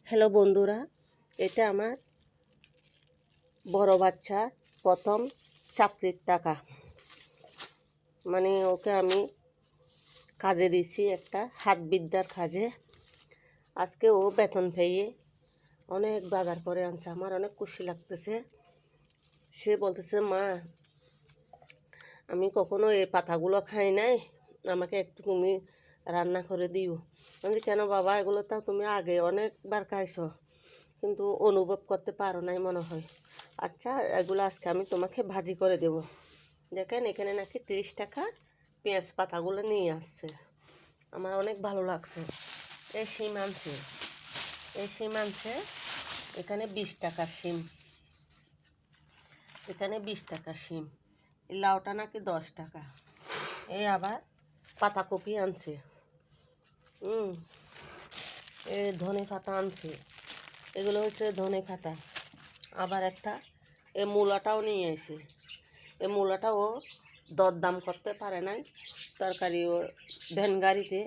Hello বন্ধুরা, এটা আমার বড় বাচ্চার প্রথম চাকরির টাকা। মানে ওকে আমি কাজে দিছি একটা হাত বিদ্যার কাজে। আজকে ও বেতন পেয়ে অনেক বাজার করে আনছে, আমার অনেক খুশি লাগতেছে। সে বলতেছে, মা, আমি কখনো এই পাতাগুলো খাই নাই, আমাকে একটু তুমি রান্না করে দিও। আমি কেন বাবা, এগুলো তো তুমি আগে অনেকবার খাইছো। কিন্তু অনুভব করতে পারো নাই মনে হয়। আচ্ছা এগুলো আজকে আমি তোমাকে ভাজি করে দেব। দেখেন, এখানে নাকি তিরিশ টাকা পেঁয়াজ পাতাগুলো নিয়ে আসছে। আমার অনেক ভালো লাগছে। এই শিম আনছে। এই শিম আনছে, এখানে বিশ টাকার শিম। এখানে বিশ টাকা শিম। লাউটা নাকি দশ টাকা। এই আবার পাতাকপি আনছে। হুম এ ধনে পাতা আনছে। এগুলো হচ্ছে ধনে পাতা। আবার একটা এ মূলাটাও নিয়ে এসে এ মূলাটাও দরদাম করতে পারে নাই। তরকারি ও ভ্যান গাড়িতে।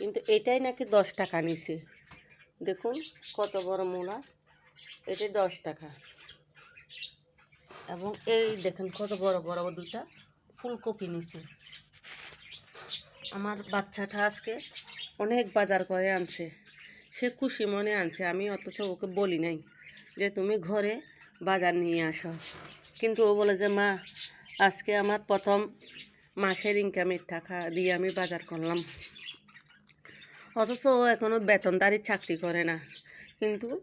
কিন্তু এটাই নাকি দশ টাকা নিছে। দেখুন কত বড় মূলা। এটাই দশ টাকা। এবং এই দেখেন কত বড় বড় দুটা ফুলকপি নিচে আমার বাচ্চাটা আজকে অনেক বাজার করে আনছে। সে খুশি মনে আনছে। আমি অথচ ওকে বলি নাই যে তুমি ঘরে বাজার নিয়ে আসো। কিন্তু ও বলে যে, মা, আজকে আমার প্রথম মাসের ইনকামের টাকা দিয়ে আমি বাজার করলাম। অথচ ও এখনও বেতনদারি চাকরি করে না। কিন্তু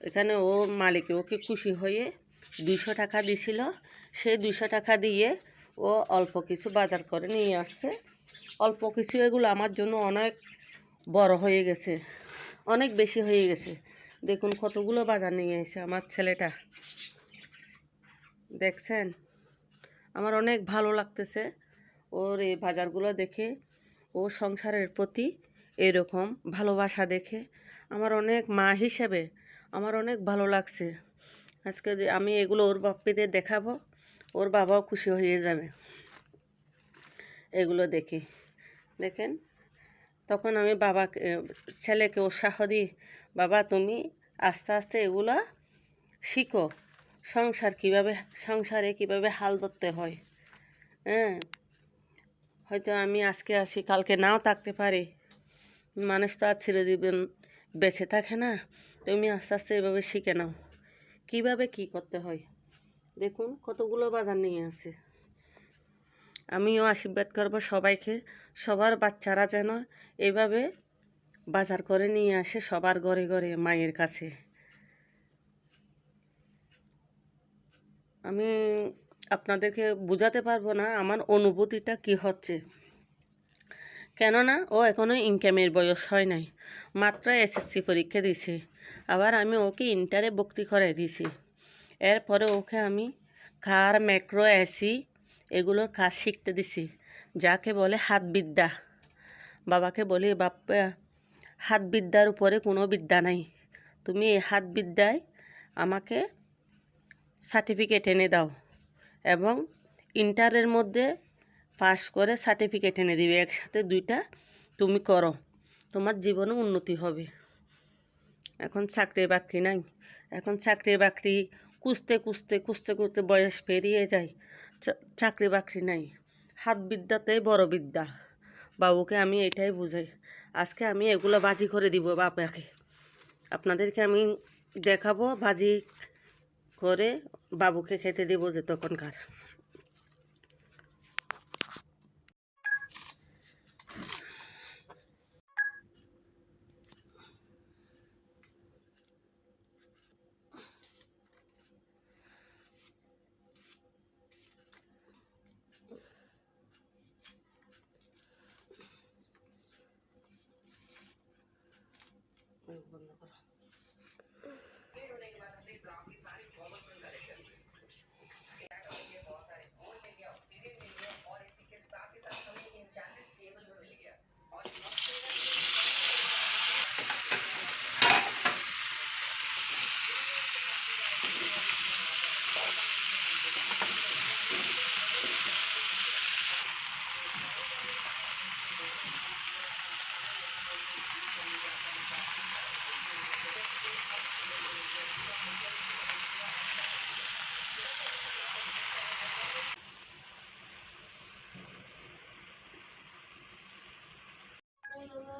এখানে ও মালিকে ওকে খুশি হয়ে দুশো টাকা দিছিল? সেই দুশো টাকা দিয়ে ও অল্প কিছু বাজার করে নিয়ে আসছে। অল্প কিছু এগুলো আমার জন্য অনেক বড় হয়ে গেছে। অনেক বেশি হয়ে গেছে। দেখুন কতগুলো বাজার নিয়ে এসে আমার ছেলেটা। দেখছেন? আমার অনেক ভালো লাগতেছে ওর এই বাজারগুলো দেখে। ও সংসারের প্রতি এরকম ভালোবাসা দেখে। আমার অনেক মা হিসেবে আমার অনেক ভালো লাগছে। আজকে আমি এগুলো ওর বাপ্পিতে দেখাবো, ওর বাবাও খুশি হয়ে যাবে। এগুলো দেখে। দেখেন? তখন আমি বাবাকে, ছেলেকে উৎসাহ দিই, বাবা, তুমি আস্তে আস্তে এগুলো শিখো। সংসার কীভাবে, সংসারে কীভাবে হাল ধরতে হয়? হ্যাঁ? হয়তো আমি আজকে আসি, কালকে নাও থাকতে পারি। মানুষ তো আর চিরজীবন বেঁচে থাকে না। তুমি আস্তে আস্তে এভাবে শিখে নাও। কীভাবে কি করতে হয়? দেখুন, কতগুলো বাজার নিয়ে আছে। আমিও আশীর্বাদ করব সবাইকে। সবার বাচ্চারা যেন এভাবে বাজার করে নিয়ে আসে সবার ঘরে ঘরে মায়ের কাছে। আমি আপনাদেরকে বোঝাতে পারব না আমার অনুভূতিটা কি হচ্ছে। কেননা ও এখনও ইনকামের বয়স হয় নাই, মাত্র এসএসসি পরীক্ষা দিছে। আবার আমি ওকে ইন্টারে ভর্তি করে দিয়েছি। এরপরে ওকে আমি কার ম্যাক্রো, এসি এগুলোর কাজ শিখতে দিছি। যাকে বলে হাত বিদ্যা বাবাকে বলি, বাপ্পা হাত বিদ্যার উপরে কোনো বিদ্যা নাই। তুমি এই হাত বিদ্যায় আমাকে সার্টিফিকেট এনে দাও এবং ইন্টারের মধ্যে পাশ করে সার্টিফিকেট এনে দিবে। একসাথে দুইটা তুমি করো। তোমার জীবনে উন্নতি হবে। এখন চাকরি বাকরি নাই। এখন চাকরি বাকরি খুঁজতে খুঁজতে খুঁজতে খুঁজতে বয়স পেরিয়ে যায়। চাকরি বাকরি নাই। হাত বিদ্যাতেই বড় বিদ্যা। বাবুকে আমি এটাই বুঝাই, আজকে আমি এগুলো বাজি করে দিব বাবাকে আপনাদেরকে আমি দেখাবো বাজি করে বাবুকে খেতে দেবো যে তখনকার।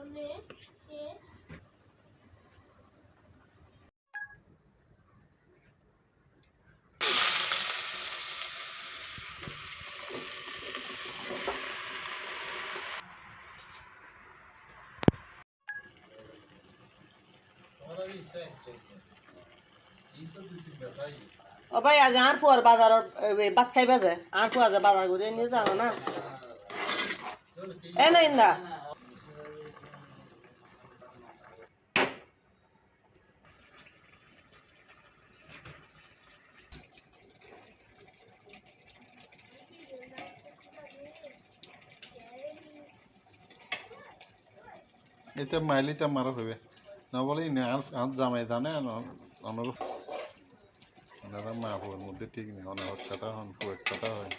তাহলে সে ও ভাই, আজ আর ফুয়ার বাজার ভাত খাইবা যে আর ফুয়া যে বাজার ঘুরে নিয়ে যাও না। এ না এতে মাইলিতে মারা হবে না বলে না আর জামাই জানে অনর ওনারা মা বউর মধ্যে ঠিক নেই অনেক কথা হন ফুয়ের কথা হয়